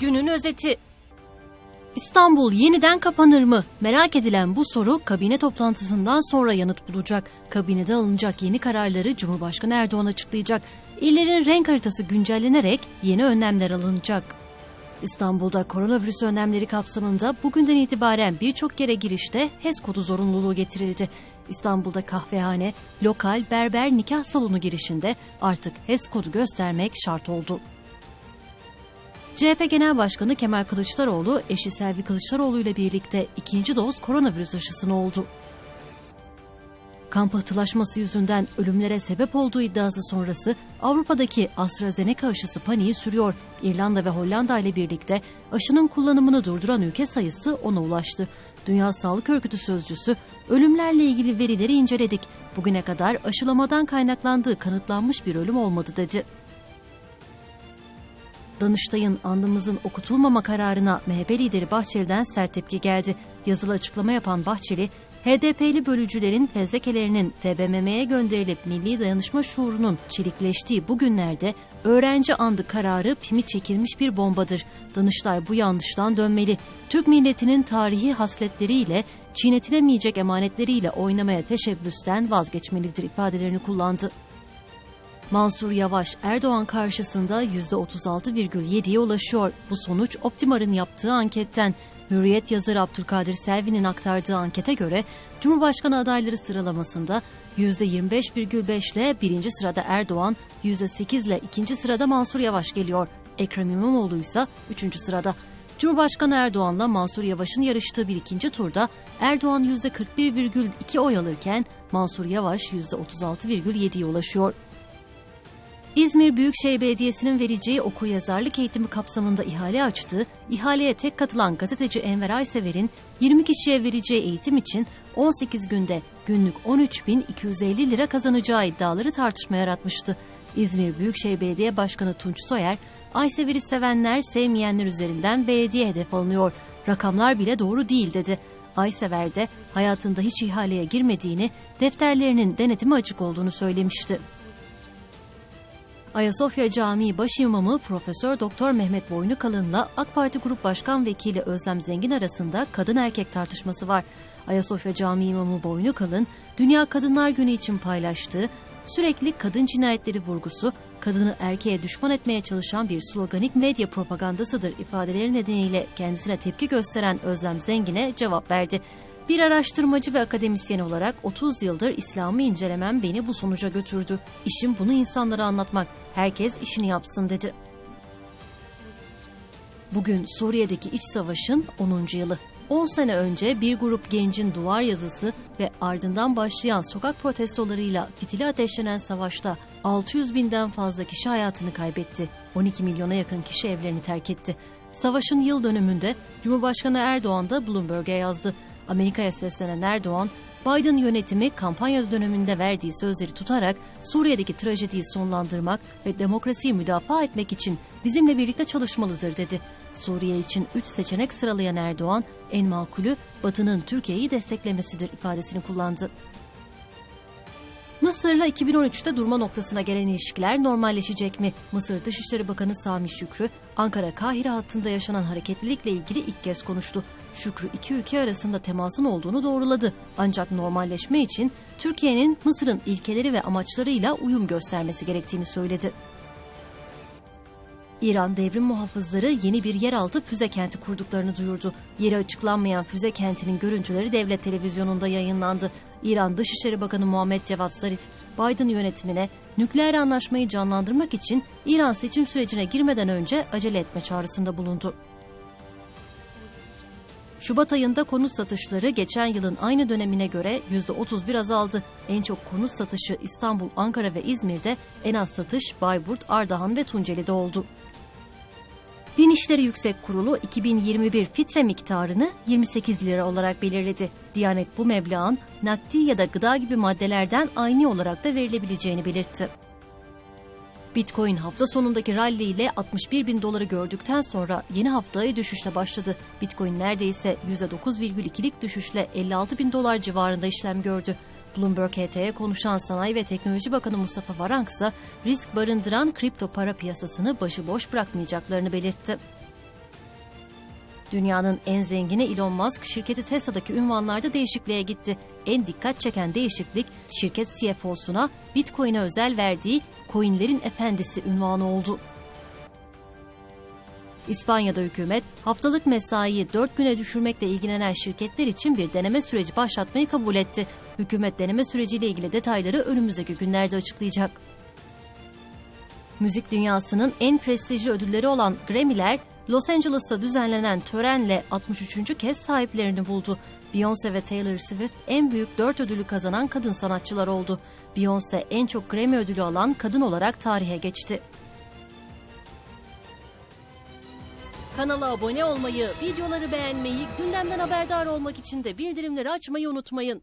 Günün özeti. İstanbul yeniden kapanır mı? Merak edilen bu soru kabine toplantısından sonra yanıt bulacak. Kabinede alınacak yeni kararları Cumhurbaşkanı Erdoğan açıklayacak. İllerin renk haritası güncellenerek yeni önlemler alınacak. İstanbul'da koronavirüs önlemleri kapsamında bugünden itibaren birçok yere girişte HES kodu zorunluluğu getirildi. İstanbul'da kahvehane, lokal, berber, nikah salonu girişinde artık HES kodu göstermek şart oldu. CHP Genel Başkanı Kemal Kılıçdaroğlu, eşi Selvi Kılıçdaroğlu ile birlikte ikinci doz koronavirüs aşısını oldu. Kan pıhtılaşması yüzünden ölümlere sebep olduğu iddiası sonrası Avrupa'daki AstraZeneca aşısı paniği sürüyor. İrlanda ve Hollanda ile birlikte aşının kullanımını durduran ülke sayısı ona ulaştı. Dünya Sağlık Örgütü sözcüsü ölümlerle ilgili verileri inceledik. Bugüne kadar aşılamadan kaynaklandığı kanıtlanmış bir ölüm olmadı dedi. Danıştay'ın andımızın okutulmama kararına MHP lideri Bahçeli'den sert tepki geldi. Yazılı açıklama yapan Bahçeli, HDP'li bölücülerin fezlekelerinin TBMM'ye gönderilip milli dayanışma şuurunun çelikleştiği bu günlerde öğrenci andı kararı pimi çekilmiş bir bombadır. Danıştay bu yanlıştan dönmeli. Türk milletinin tarihi hasletleriyle, çiğnetilemeyecek emanetleriyle oynamaya teşebbüsten vazgeçmelidir ifadelerini kullandı. Mansur Yavaş Erdoğan karşısında %36,7'ye ulaşıyor. Bu sonuç Optimar'ın yaptığı anketten. Hürriyet yazarı Abdülkadir Selvi'nin aktardığı ankete göre Cumhurbaşkanı adayları sıralamasında %25,5 ile birinci sırada Erdoğan, %8 ile ikinci sırada Mansur Yavaş geliyor. Ekrem İmamoğlu ise üçüncü sırada. Cumhurbaşkanı Erdoğan'la Mansur Yavaş'ın yarıştığı bir ikinci turda Erdoğan %41,2 oy alırken Mansur Yavaş %36,7'ye ulaşıyor. İzmir Büyükşehir Belediyesi'nin vereceği okuryazarlık eğitimi kapsamında ihale açtığı, ihaleye tek katılan gazeteci Enver Aysever'in 20 kişiye vereceği eğitim için 18 günde günlük 13.250 lira kazanacağı iddiaları tartışma yaratmıştı. İzmir Büyükşehir Belediye Başkanı Tunç Soyer, Aysever'i sevenler sevmeyenler üzerinden belediye hedef alınıyor. Rakamlar bile doğru değil dedi. Aysever de hayatında hiç ihaleye girmediğini, defterlerinin denetimi açık olduğunu söylemişti. Ayasofya Camii Başimamı Profesör Doktor Mehmet Boynukalın'la AK Parti Grup Başkan Vekili Özlem Zengin arasında kadın erkek tartışması var. Ayasofya Camii İmamı Boynukalın, Dünya Kadınlar Günü için paylaştığı sürekli kadın cinayetleri vurgusu, kadını erkeğe düşman etmeye çalışan bir sloganik medya propagandasıdır ifadeleri nedeniyle kendisine tepki gösteren Özlem Zengin'e cevap verdi. Bir araştırmacı ve akademisyen olarak 30 yıldır İslam'ı incelemem beni bu sonuca götürdü. İşim bunu insanlara anlatmak. Herkes işini yapsın dedi. Bugün Suriye'deki iç savaşın 10. yılı. 10 sene önce bir grup gencin duvar yazısı ve ardından başlayan sokak protestolarıyla fitili ateşlenen savaşta 600 binden fazla kişi hayatını kaybetti. 12 milyona yakın kişi evlerini terk etti. Savaşın yıl dönümünde Cumhurbaşkanı Erdoğan da Bloomberg'e yazdı. Amerika'ya seslenen Erdoğan, Biden yönetimi kampanya döneminde verdiği sözleri tutarak Suriye'deki trajediyi sonlandırmak ve demokrasiyi müdafaa etmek için bizimle birlikte çalışmalıdır dedi. Suriye için 3 seçenek sıralayan Erdoğan, en makulü Batı'nın Türkiye'yi desteklemesidir ifadesini kullandı. Mısır'la 2013'te durma noktasına gelen ilişkiler normalleşecek mi? Mısır Dışişleri Bakanı Sami Şükrü, Ankara-Kahire hattında yaşanan hareketlilikle ilgili ilk kez konuştu. Şükrü iki ülke arasında temasın olduğunu doğruladı. Ancak normalleşme için Türkiye'nin Mısır'ın ilkeleri ve amaçlarıyla uyum göstermesi gerektiğini söyledi. İran devrim muhafızları yeni bir yeraltı füze kenti kurduklarını duyurdu. Yeri açıklanmayan füze kentinin görüntüleri devlet televizyonunda yayınlandı. İran Dışişleri Bakanı Muhammed Cevat Zarif, Biden yönetimine nükleer anlaşmayı canlandırmak için İran seçim sürecine girmeden önce acele etme çağrısında bulundu. Şubat ayında konut satışları geçen yılın aynı dönemine göre %31 azaldı. En çok konut satışı İstanbul, Ankara ve İzmir'de, en az satış Bayburt, Ardahan ve Tunceli'de oldu. Din İşleri Yüksek Kurulu 2021 fitre miktarını 28 lira olarak belirledi. Diyanet bu meblağın nakdi ya da gıda gibi maddelerden aynı olarak da verilebileceğini belirtti. Bitcoin hafta sonundaki rally ile 61 bin doları gördükten sonra yeni haftaya düşüşle başladı. Bitcoin neredeyse %9,2'lik düşüşle 56 bin dolar civarında işlem gördü. Bloomberg HT'ye konuşan Sanayi ve Teknoloji Bakanı Mustafa Varank ise risk barındıran kripto para piyasasını başıboş bırakmayacaklarını belirtti. Dünyanın en zengini Elon Musk şirketi Tesla'daki ünvanlarda değişikliğe gitti. En dikkat çeken değişiklik şirket CFO'suna Bitcoin'e özel verdiği coinlerin efendisi ünvanı oldu. İspanya'da hükümet haftalık mesaiyi 4 güne düşürmekle ilgilenen şirketler için bir deneme süreci başlatmayı kabul etti. Hükümet deneme süreciyle ilgili detayları önümüzdeki günlerde açıklayacak. Müzik dünyasının en prestijli ödülleri olan Grammy'ler Los Angeles'ta düzenlenen törenle 63. kez sahiplerini buldu. Beyoncé ve Taylor Swift en büyük 4 ödülü kazanan kadın sanatçılar oldu. Beyoncé en çok Grammy ödülü alan kadın olarak tarihe geçti. Kanala abone olmayı, videoları beğenmeyi, gündemden haberdar olmak için de bildirimleri açmayı unutmayın.